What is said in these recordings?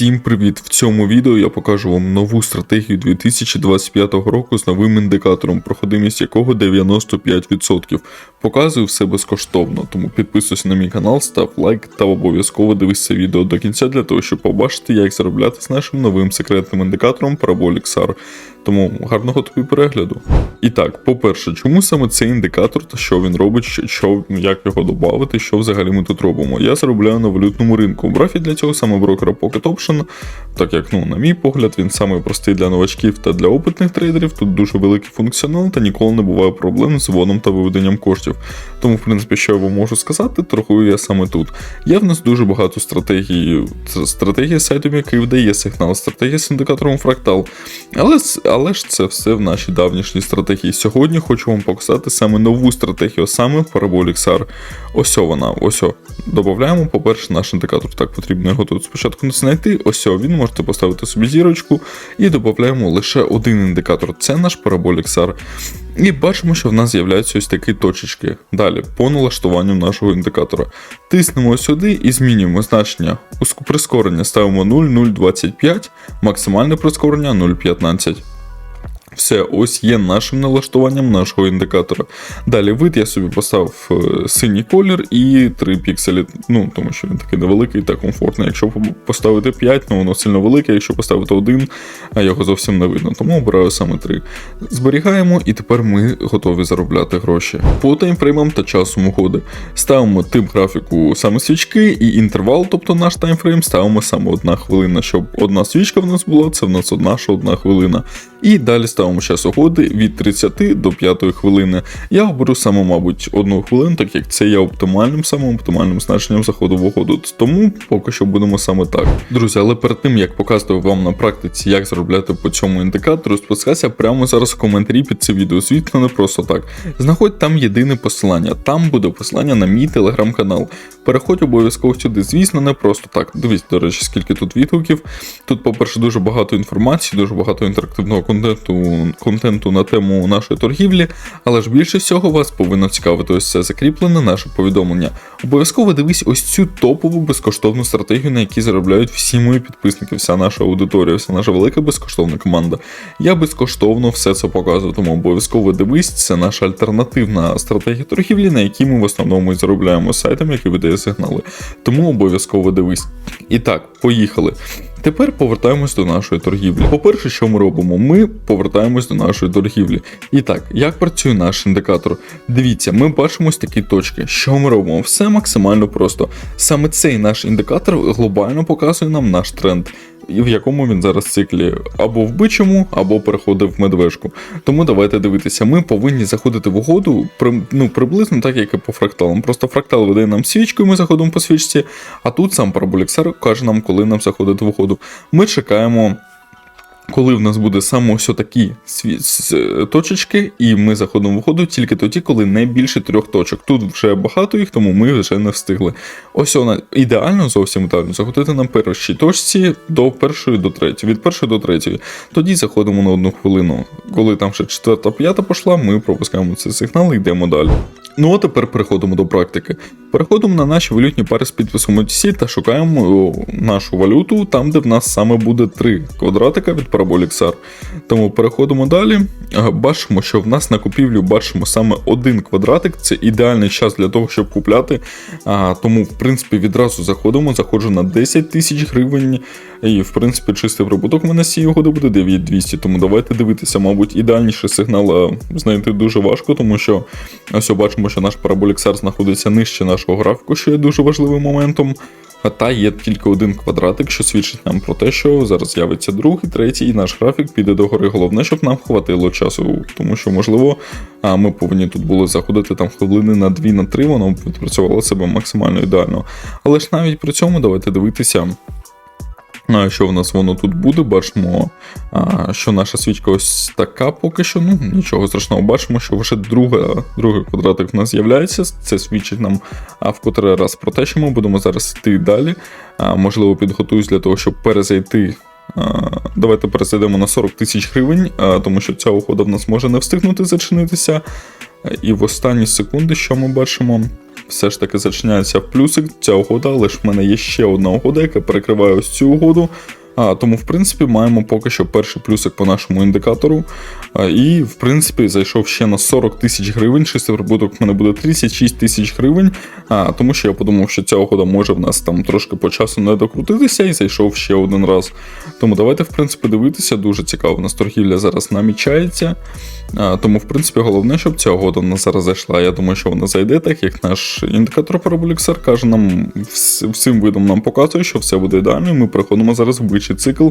Всім привіт! В цьому відео я покажу вам нову стратегію 2025 року з новим індикатором, проходимість якого 95%. Показую все безкоштовно, тому підписуйся на мій канал, став лайк та обов'язково дивись це відео до кінця для того, щоб побачити, як заробляти з нашим новим секретним індикатором Parabolic SAR. Тому гарного тобі перегляду. І так, по-перше, чому саме цей індикатор та що він робить, що, як його додати, що взагалі ми тут робимо? Я заробляю на валютному ринку. Брав я для цього саме брокера Pocket Option, так як, ну, на мій погляд, він самий простий для новачків та для опитних трейдерів. Тут дуже великий функціонал та ніколи не буває проблем з вводом та виведенням коштів. Тому, в принципі, що я вам можу сказати, торгую я саме тут. Є в нас дуже багато стратегій. Це стратегія з сайтом, який видає сигнал, стратегія з індикатором фрактал. Але, але ж це все в нашій давнішній стратегії. Сьогодні хочу вам показати саме нову стратегію, саме Parabolic SAR. Ось вона, ось. Додаємо, по-перше, наш індикатор. Так потрібно його тут спочатку не знайти. Ось він можете поставити собі зірочку і додаємо лише один індикатор. Це наш Parabolic SAR. І бачимо, що в нас з'являються ось такі точечки. Далі, по налаштуванню нашого індикатора. Тиснемо сюди і змінюємо значення. Прискорення ставимо 0,025, максимальне прискорення 0,15. Все, ось є нашим налаштуванням нашого індикатора. Далі вид я собі поставив е, синій колір і 3 пікселі, ну тому що він такий невеликий та комфортний. Якщо поставити 5, ну воно сильно велике, якщо поставити 1, а його зовсім не видно. Тому обираю саме 3. Зберігаємо, і тепер ми готові заробляти гроші. По таймфреймам та часом угоди. Ставимо тип графіку саме свічки і інтервал, тобто наш таймфрейм, ставимо саме одна хвилина, щоб одна свічка в нас була, це в нас одна що одна хвилина. І далі ставимо час угоди від 30 до 5 хвилини. Я оберу саме, мабуть, одну хвилину, так як це є оптимальним, самим оптимальним значенням заходу в угоду. Тому поки що будемо саме так. Друзі, але перед тим як показувати вам на практиці, як заробляти по цьому індикатору, спускайся прямо зараз в коментарі під це відео. Звісно, не просто так. Знаходь там єдине посилання. Там буде посилання на мій телеграм-канал. Переходь обов'язково сюди. Звісно, не просто так. Дивіться, до речі, скільки тут відгуків. Тут, по-перше, дуже багато інформації, дуже багато інтерактивного контенту, контенту на тему нашої торгівлі, але ж більше всього вас повинно цікавити ось це закріплене наше повідомлення. Обов'язково дивись ось цю топову безкоштовну стратегію, на якій заробляють всі мої підписники, вся наша аудиторія, вся наша велика безкоштовна команда. Я безкоштовно все це показую, тому обов'язково дивись, це наша альтернативна стратегія торгівлі, на якій ми в основному і заробляємо сайтом, який видає сигнали. Тому обов'язково дивись. І так, поїхали. Тепер повертаємось до нашої торгівлі. По-перше, що ми робимо? Ми повертаємось до нашої торгівлі. І так, як працює наш індикатор? Дивіться, ми бачимо ось такі точки. Що ми робимо? Все максимально просто. Саме цей наш індикатор глобально показує нам наш тренд. І в якому він зараз циклі або в бичому, або переходить в медвежку. Тому давайте дивитися. Ми повинні заходити в угоду при, ну, приблизно так, як і по фракталам. Просто фрактал веде нам свічку, і ми заходимо по свічці, а тут сам параболіксер каже нам, коли нам заходити в угоду. Ми чекаємо. Коли в нас буде саме ось такі точечки, і ми заходимо в угоду тільки тоді, коли не більше трьох точок. Тут вже багато їх, тому ми вже не встигли. Ось вона ідеально, зовсім ідеально, заходити на першій точці до першої до третьої, від першої до третьої. Тоді заходимо на одну хвилину. Коли там ще четверта, п'ята пішла, ми пропускаємо цей сигнал і йдемо далі. Ну а тепер переходимо до практики. Переходимо на наші валютні пари з підписом OTC та шукаємо нашу валюту там, де в нас саме буде три квадратика від Parabolic SAR. Тому переходимо далі. Бачимо, що в нас на купівлю бачимо саме один квадратик. Це ідеальний час для того, щоб купляти. Тому, в принципі, відразу заходимо. Заходжу на 10 тисяч гривень. І, в принципі, чистий прибуток мене з цієї угоди буде 9200. Тому давайте дивитися, мабуть, ідеальніший сигнал знайти дуже важко, тому що ось бачимо, що наш Parabolic SAR знаходиться нижче нашого графіку, що є дуже важливим моментом. А та є тільки один квадратик, що свідчить нам про те, що зараз з'явиться другий, третій, і наш графік піде догори. Головне, щоб нам хватило часу, тому що, можливо, а, ми повинні тут були заходити там хвилини на 2 на 3, воно б відпрацювало себе максимально ідеально. Але ж навіть при цьому давайте дивитися. А, Що в нас воно тут буде? Бачимо, що наша свічка ось така поки що. Ну нічого страшного. Бачимо, що вже друга, другий квадратик в нас з'являється. Це свідчить нам в котрий раз про те, що ми будемо зараз йти далі. Можливо, підготуюсь для того, щоб перезайти Давайте пересидимо на 40 тисяч гривень, тому що ця угода в нас може не встигнути зачинитися. І в останні секунди, що ми бачимо, все ж таки зачиняється в плюсик ця угода, але ж в мене є ще одна угода, яка перекриває ось цю угоду. А, тому, в принципі, маємо поки що перший плюсик по нашому індикатору. А, і, в принципі, зайшов ще на 40 тисяч гривень. Чистий прибуток в мене буде 36 тисяч гривень. А, тому що я подумав, що ця угода може в нас там трошки по часу не докрутитися і зайшов ще один раз. Тому давайте, в принципі, дивитися. Дуже цікаво. У нас торгівля зараз намічається. А, тому, в принципі, головне, щоб ця угода в нас зараз зайшла. Я думаю, що вона зайде, так як наш індикатор Parabolixar каже нам всім видом нам показує, що все буде ідеально. і Ми переходимо зараз в бичий цикл.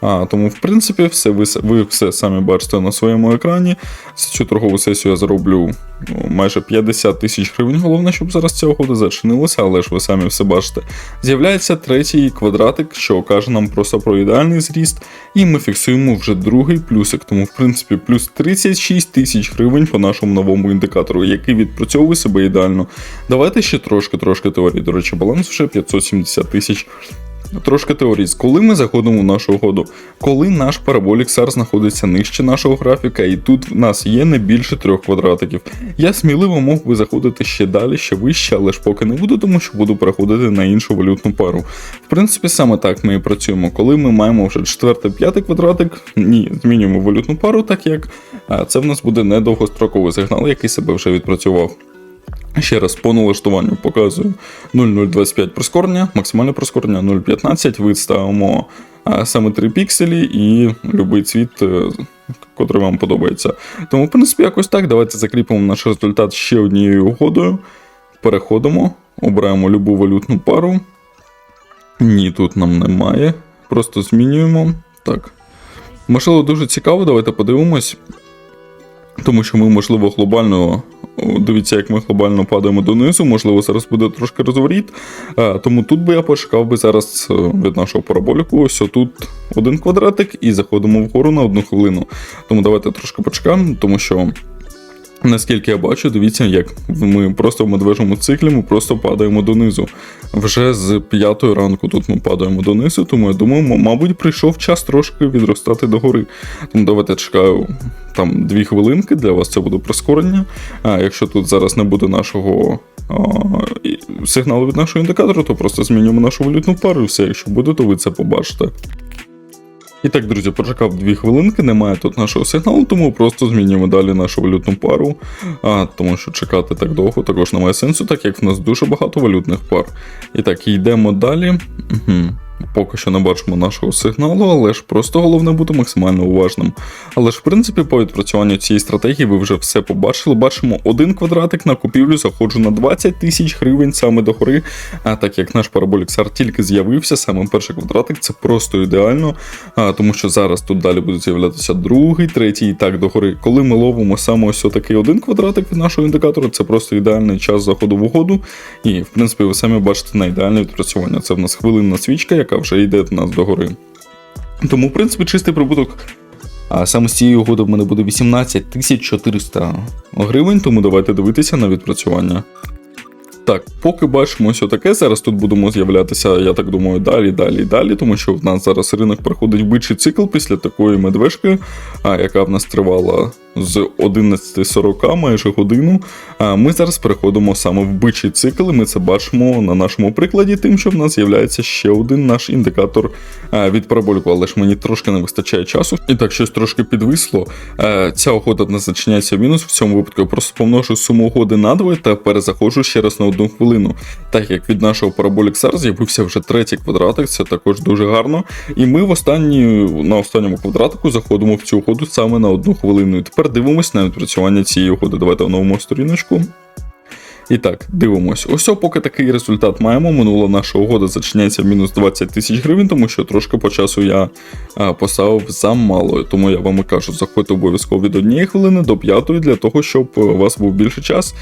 А, тому, в принципі, все ви, ви все самі бачите на своєму екрані. За цю торгову сесію я зароблю ну, майже 50 тисяч гривень. Головне, щоб зараз ця угода зачинилася, але ж ви самі все бачите. З'являється третій квадратик, що каже нам просто про ідеальний зріст, і ми фіксуємо вже другий плюсик. Тому, в принципі, плюс 36 тисяч гривень по нашому новому індикатору, який відпрацьовує себе ідеально. Давайте ще трошки-трошки теорії. До речі, баланс вже 570 тисяч. Трошки теорії. Коли ми заходимо в нашу угоду, коли наш параболік SAR знаходиться нижче нашого графіка, і тут в нас є не більше трьох квадратиків. Я сміливо мог би заходити ще далі, ще вище, але ж поки не буду, тому що буду переходити на іншу валютну пару. В принципі, саме так ми і працюємо. Коли ми маємо вже четвертий, п'ятий квадратик, ні, змінюємо валютну пару, так як це в нас буде недовгостроковий сигнал, який себе вже відпрацював. Ще раз по налаштуванню показую 0,025 прискорення, максимальне прискорення 0,15. Вид ставимо а, саме 3 пікселі і будь-який цвіт, е, котрий вам подобається. Тому, в принципі, якось так. Давайте закріпимо наш результат ще однією угодою. Переходимо, обираємо любу валютну пару. Ні, тут нам немає. Просто змінюємо. Так. Можливо, дуже цікаво, давайте подивимось. Тому що ми, можливо, глобально. Дивіться, як ми глобально падаємо донизу, можливо, зараз буде трошки розворіт. Тому тут би я почекав би зараз е, від нашого параболіку. Ось тут один квадратик і заходимо вгору на одну хвилину. Тому давайте трошки почекаємо, тому що. Наскільки я бачу, дивіться, як ми просто в медвежому циклі ми просто падаємо донизу. Вже з п'ятої ранку тут ми падаємо донизу, тому я думаю, мабуть, прийшов час трошки відростати догори. Тому давайте чекаю там дві хвилинки, для вас це буде прискорення. А якщо тут зараз не буде нашого а, сигналу від нашого індикатора, то просто змінюємо нашу валютну пару і все. Якщо буде, то ви це побачите. І так, друзі, почекав дві хвилинки, немає тут нашого сигналу, тому просто змінюємо далі нашу валютну пару. А, тому що чекати так довго також немає сенсу, так як в нас дуже багато валютних пар. І так, йдемо далі. Угу. Поки що не бачимо нашого сигналу, але ж просто головне бути максимально уважним. Але ж, в принципі, по відпрацюванню цієї стратегії ви вже все побачили. Бачимо один квадратик на купівлю, заходжу на 20 тисяч гривень саме до гори. А так як наш параболік SAR тільки з'явився, саме перший квадратик це просто ідеально. А, тому що зараз тут далі буде з'являтися другий, третій і так догори. Коли ми ловимо саме ось такий один квадратик від нашого індикатора, це просто ідеальний час заходу в угоду. І, в принципі, ви самі бачите на ідеальне відпрацювання. Це в нас хвилинна свічка, яка вже йде в нас догори. Тому, в принципі, чистий прибуток. А саме з цієї угоди в мене буде 18 400 гривень, тому давайте дивитися на відпрацювання. Так, поки бачимо ось таке, зараз тут будемо з'являтися, я так думаю, далі, далі, далі, тому що в нас зараз ринок проходить бичий цикл після такої медвежки, яка в нас тривала з 11.40 майже годину. Ми зараз переходимо саме в бичий цикл, і ми це бачимо на нашому прикладі, тим, що в нас з'являється ще один наш індикатор від параболіку, але ж мені трошки не вистачає часу. І так, щось трошки підвисло. Ця угода не зачиняється в мінус. В цьому випадку я просто помножу суму угоди на 2 та перезаходжу ще раз на одну хвилину. Так як від нашого параболік SAR з'явився вже третій квадратик, це також дуже гарно. І ми в останні, на останньому квадратику заходимо в цю угоду саме на одну хвилину. І тепер дивимось на відпрацювання цієї угоди. Давайте оновимо сторіночку. І так, дивимось. Ось поки такий результат маємо. Минула наша угода зачиняється в мінус 20 тисяч гривень, тому що трошки по часу я поставив замало. Тому я вам і кажу, заходьте обов'язково від однієї хвилини до п'ятої для того, щоб у вас був більше час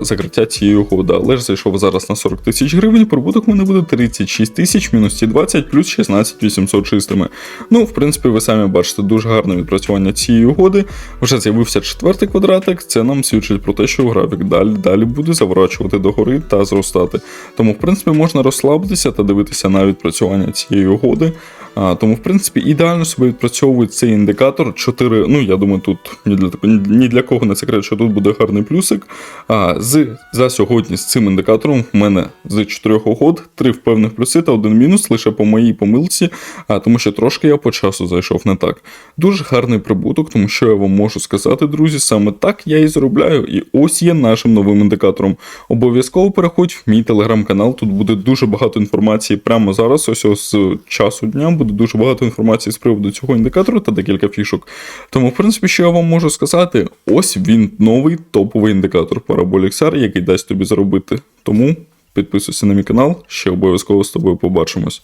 закриття цієї угоди. Але ж зайшов зараз на 40 тисяч гривень, прибуток мене буде 36 тисяч, мінус ці 20, плюс 16 800 чистими. Ну, в принципі, ви самі бачите дуже гарне відпрацювання цієї угоди. Вже з'явився четвертий квадратик. Це нам свідчить про те, що графік далі далі буде заворачувати догори та зростати. Тому, в принципі, можна розслабитися та дивитися на відпрацювання цієї угоди. Тому, в принципі, ідеально себе відпрацьовує цей індикатор. 4, ну я думаю, тут ні для, ні для кого не секрет, що тут буде гарний плюсик. А, з, за сьогодні з цим індикатором в мене з 4 угод 3 впевнених плюси та один мінус лише по моїй помилці, а, тому що трошки я по часу зайшов не так. Дуже гарний прибуток, тому що я вам можу сказати, друзі, саме так я і заробляю. І ось є нашим новим індикатором. Обов'язково переходь в мій телеграм-канал. Тут буде дуже багато інформації прямо зараз. Ось ось з часу дня буде дуже багато інформації з приводу цього індикатору та декілька фішок. Тому, в принципі, що я вам можу сказати, ось він новий топовий індикатор Parabolic SR, який дасть тобі заробити. Тому підписуйся на мій канал, ще обов'язково з тобою побачимось.